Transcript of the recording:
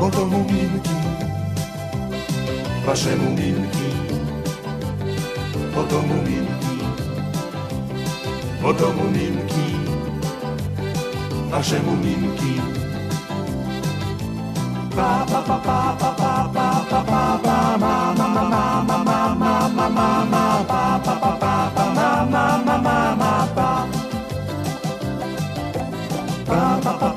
bo to muminki, wasze muminki, bo to muminki, bo to muminki, wasze muminki. Pa pa pa pa pa pa pa pa pa pa ma ma ma ma ma ma ma ma ma ma pa pa pa pa pa ma ma ma ma ma pa pa pa pa